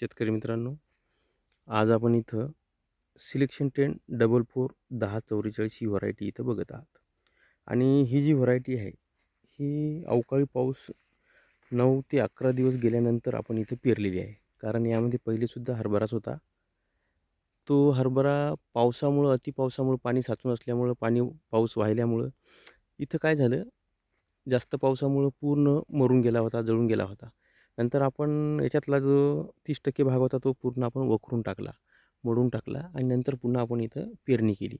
शेतकरी मित्रांनो आज आपण इथं सिलेक्शन टेन डबल फोर दहा चौवेचाळीस ही व्हरायटी इथं बघत आहात. आणि ही जी व्हरायटी आहे ही अवकाळी पाऊस नऊ ते अकरा दिवस गेल्यानंतर आपण इथं पेरलेली आहे. कारण यामध्ये पहिलेसुद्धा हरभराच होता. तो हरभरा पावसामुळं अतिपावसामुळं पाणी साचून असल्यामुळं पाणी पाऊस वाहिल्यामुळं इथं काय झालं? जास्त पावसामुळं पूर्ण मरून गेला होता जळून गेला होता. नंतर आपण याच्यातला जो तीस टक्के भाग होता तो पूर्ण आपण वखरून टाकला मोडून टाकला आणि नंतर पुन्हा आपण इथं पेरणी केली.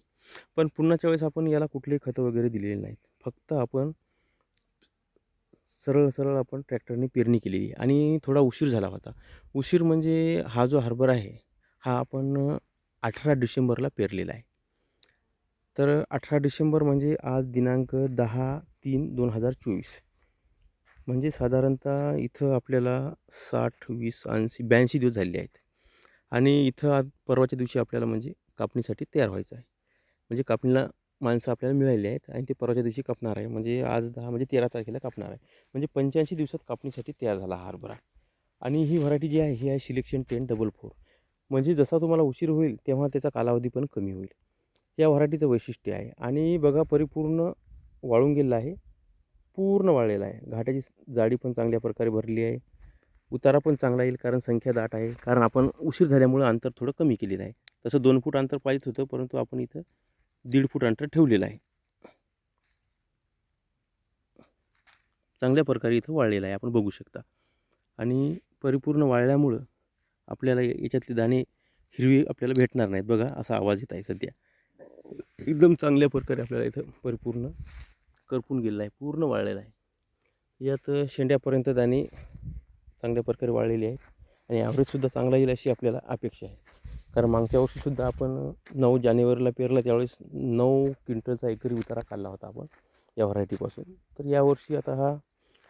पण पुन्हाच्या वेळेस आपण याला कुठलेही खतं वगैरे दिलेले नाहीत. फक्त आपण सरळ सरळ आपण ट्रॅक्टरने पेरणी केलेली आणि थोडा उशीर झाला होता. उशीर म्हणजे हा जो हार्बर आहे हा आपण अठरा डिसेंबरला पेरलेला आहे. तर अठरा डिसेंबर म्हणजे आज दिनांक दहा तीन दोन हजार चोवीस. म्हणजे साधारणतः इथं आपल्याला साठ वीस ऐंशी ब्याऐंशी दिवस झालेले आहेत. आणि इथं आज परवाच्या दिवशी आपल्याला म्हणजे कापणीसाठी तयार व्हायचं आहे. म्हणजे कापणीला माणसं आपल्याला मिळाली आहेत आणि ते परवाच्या दिवशी कापणार आहे. म्हणजे आज दहा म्हणजे तेरा तारखेला कापणार आहे. म्हणजे पंच्याऐंशी दिवसात कापणीसाठी तयार झाला हा हरभरा. आणि ही व्हरायटी जी आहे ही आहे सिलेक्शन टेन डबल फोर. म्हणजे जसा तुम्हाला उशीर होईल तेव्हा त्याचा कालावधी पण कमी होईल. या व्हरायटीचं वैशिष्ट्य आहे. आणि बघा परिपूर्ण वाळून गेलेलं आहे. पूर्ण वाळलेला आहे. घाटाची जाडी पण चांगल्या प्रकारे भरली आहे. उतारा पण चांगला येईल कारण संख्या दाट आहे. कारण आपण उशीर झाल्यामुळं अंतर थोडं कमी केलेलं आहे. तसं दोन फूट अंतर पाहिजे होतं परंतु आपण इथं दीड फूट अंतर ठेवलेलं आहे. चांगल्या प्रकारे इथं वाळलेलं आहे. आपण बघू शकता. आणि परिपूर्ण वाळल्यामुळं आपल्याला याच्यातले दाणे हिरवी आपल्याला भेटणार नाहीत. बघा असा आवाज येत आहे सध्या. एकदम चांगल्या प्रकारे आपल्याला इथं परिपूर्ण करपून गेलेला आहे पूर्ण वाळलेला आहे. यात शेंड्यापर्यंत दाणे चांगल्या प्रकारे वाळलेले आहेत आणि ॲव्हरेजसुद्धा चांगला येईल अशी आपल्याला अपेक्षा आहे. कारण मागच्या वर्षीसुद्धा आपण नऊ जानेवारीला पेरला त्यावेळेस नऊ क्विंटलचा एकरी उतारा काढला होता आपण या व्हरायटीपासून. तर यावर्षी आता हा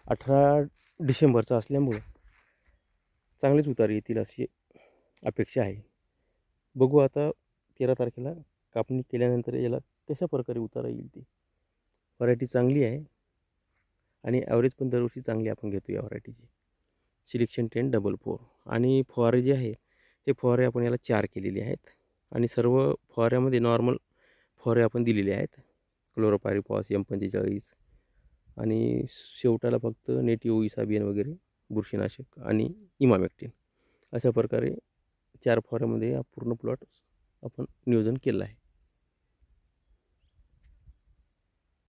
अठरा डिसेंबरचा असल्यामुळं चांगलेच उतार येतील अशी अपेक्षा आहे. बघू आता तेरा तारखेला कापणी केल्यानंतर याला कशा प्रकारे उतारा येईल ते. व्हरायटी चांगली आहे. आणि ॲव्हरेज पण दरवर्षी चांगली आपण घेतो या व्हरायटीची सिलेक्शन टेन डबल फोर आणि फवारे जे आहे हे फवारे आपण याला चार केलेले आहेत. आणि सर्व फवाऱ्यामध्ये नॉर्मल फवारे आपण दिलेले आहेत. क्लोरोपायरिपॉस एम पंचेचाळीस. आणि शेवटाला फक्त नेटिओ इसाबियन वगैरे बुरशीनाशक आणि इमामॅक्टिन अशा प्रकारे चार फवाऱ्यामध्ये हा पूर्ण प्लॉट आपण नियोजन केलं आहे.